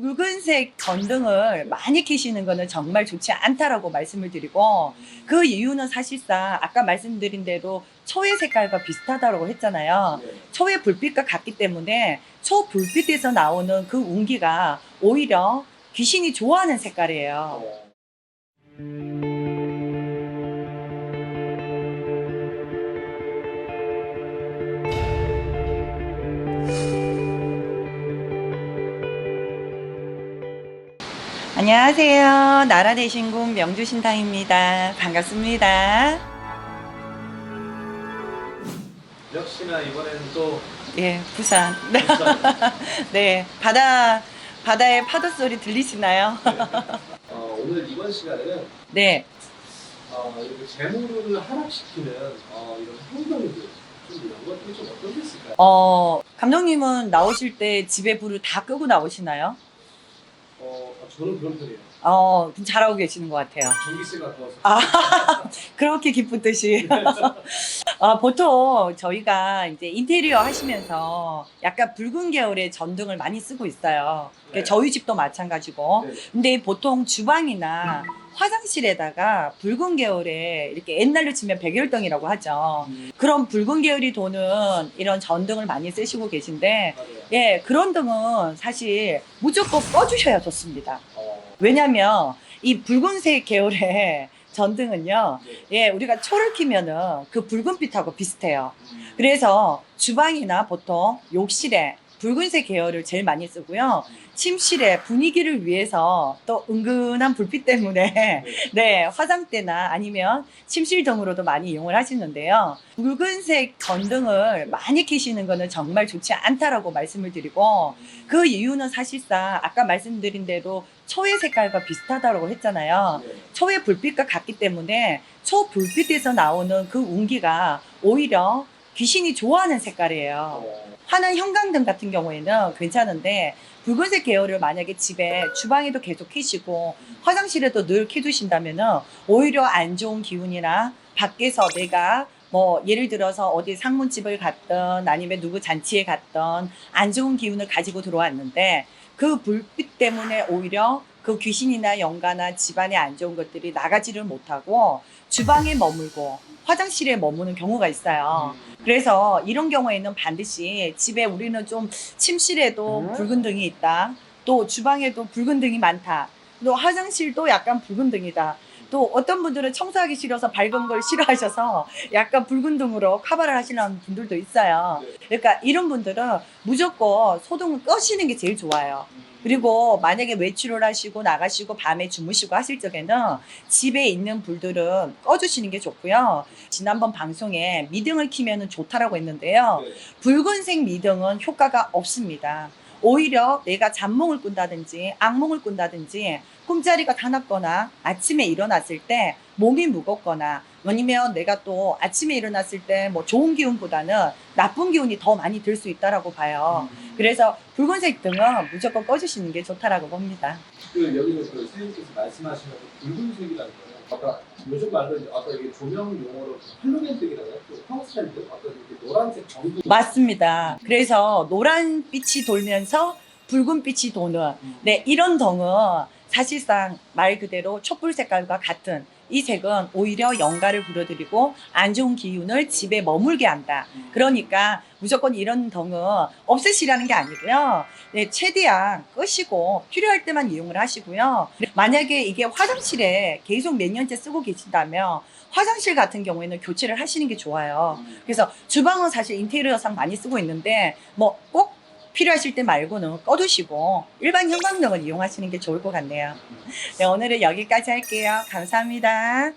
붉은색 전등을 많이 켜시는 거는 정말 좋지 않다라고 말씀을 드리고 그 이유는 사실상 아까 말씀드린 대로 초의 색깔과 비슷하다고 했잖아요. 네. 초의 불빛과 같기 때문에 초 불빛에서 나오는 그 운기가 오히려 귀신이 좋아하는 색깔이에요. 안녕하세요. 나라 대신군 명주신당입니다. 반갑습니다. 역시나 이번에는 또 예, 부산. 부산, 네, 바다 바다의 파도 소리 들리시나요? 어, 오늘 이번 시간에는 네, 어, 이렇게 재물을 하락시키는 어, 이런 행동들 좀 이런 것들이 좀 어떤 게 있을까요? 어 감독님은 나오실 때 집에 불을 다 끄고 나오시나요? 어, 저는 그런 편이에요. 어, 잘하고 계시는 것 같아요. 전기세가 더워서. 아, 그렇게 기쁜 뜻이. 아, 보통 저희가 이제 인테리어 하시면서 약간 붉은 계열의 전등을 많이 쓰고 있어요. 네. 저희 집도 마찬가지고. 네. 근데 보통 주방이나 화장실에다가 붉은 계열의 이렇게 옛날로 치면 백열등이라고 하죠. 음, 그런 붉은 계열이 도는 이런 전등을 많이 쓰시고 계신데. 예, 그런 등은 사실 무조건 꺼주셔야 좋습니다. 어, 왜냐면 이 붉은색 계열의 전등은요, 네. 예, 우리가 초를 키면은 그 붉은빛하고 비슷해요. 음, 그래서 주방이나 보통 욕실에 붉은색 계열을 제일 많이 쓰고요. 침실의 분위기를 위해서 또 은근한 불빛 때문에 네, 화장대나 아니면 침실 등으로도 많이 이용을 하시는데요. 붉은색 전등을 많이 켜시는 거는 정말 좋지 않다라고 말씀을 드리고 그 이유는 사실상 아까 말씀드린 대로 초의 색깔과 비슷하다고 했잖아요. 네. 초의 불빛과 같기 때문에 초 불빛에서 나오는 그 운기가 오히려 귀신이 좋아하는 색깔이에요. 어, 화난 형광등 같은 경우에는 괜찮은데 붉은색 계열을 만약에 집에 주방에도 계속 켜시고 화장실에도 늘 켜두신다면은 오히려 안 좋은 기운이나 밖에서 내가 뭐 예를 들어서 어디 상문집을 갔던 아니면 누구 잔치에 갔던 안 좋은 기운을 가지고 들어왔는데 그 불빛 때문에 오히려 그 귀신이나 영가나 집안에 안 좋은 것들이 나가지를 못하고 주방에 머물고 화장실에 머무는 경우가 있어요. 음, 그래서 이런 경우에는 반드시 집에 우리는 좀 침실에도 음. 붉은 등이 있다. 또 주방에도 붉은 등이 많다. 또 화장실도 약간 붉은 등이다. 또 어떤 분들은 청소하기 싫어서 밝은 걸 싫어하셔서 약간 붉은 등으로 커버를 하시는 분들도 있어요. 네. 그러니까 이런 분들은 무조건 소등을 끄시는 게 제일 좋아요. 음, 그리고 만약에 외출을 하시고 나가시고 밤에 주무시고 하실 적에는 집에 있는 불들은 꺼주시는 게 좋고요. 지난번 방송에 미등을 키면 좋다라고 했는데요. 네. 붉은색 미등은 효과가 없습니다. 오히려 내가 잠몽을 꾼다든지 악몽을 꾼다든지 꿈자리가 다 났거나 아침에 일어났을 때 몸이 무겁거나 아니면 내가 또 아침에 일어났을 때 뭐 좋은 기운보다는 나쁜 기운이 더 많이 들 수 있다라고 봐요. 음. 그래서 붉은색 등은 무조건 꺼주시는 게 좋다라고 봅니다. 그 여기서 그 선생님께서 말씀하시는 그 붉은색이라는 거는 아까 요즘 말로 아까 이게 조명 용어로 할로겐 등이라고 해요. 또 황스탠드 어떤 이렇게 노란색 전구 맞습니다. 그래서 노란 빛이 돌면서 붉은 빛이 도는 네 이런 등은 사실상 말 그대로 촛불 색깔과 같은 이 색은 오히려 영가를 불어들이고 안 좋은 기운을 집에 머물게 한다. 그러니까 무조건 이런 등은 없애시라는 게 아니고요. 네, 최대한 끄시고 필요할 때만 이용을 하시고요. 만약에 이게 화장실에 계속 몇 년째 쓰고 계신다면 화장실 같은 경우에는 교체를 하시는 게 좋아요. 그래서 주방은 사실 인테리어상 많이 쓰고 있는데 뭐꼭 필요하실 때 말고는 꺼두시고 일반 형광등을 이용하시는 게 좋을 것 같네요. 네, 오늘은 여기까지 할게요. 감사합니다.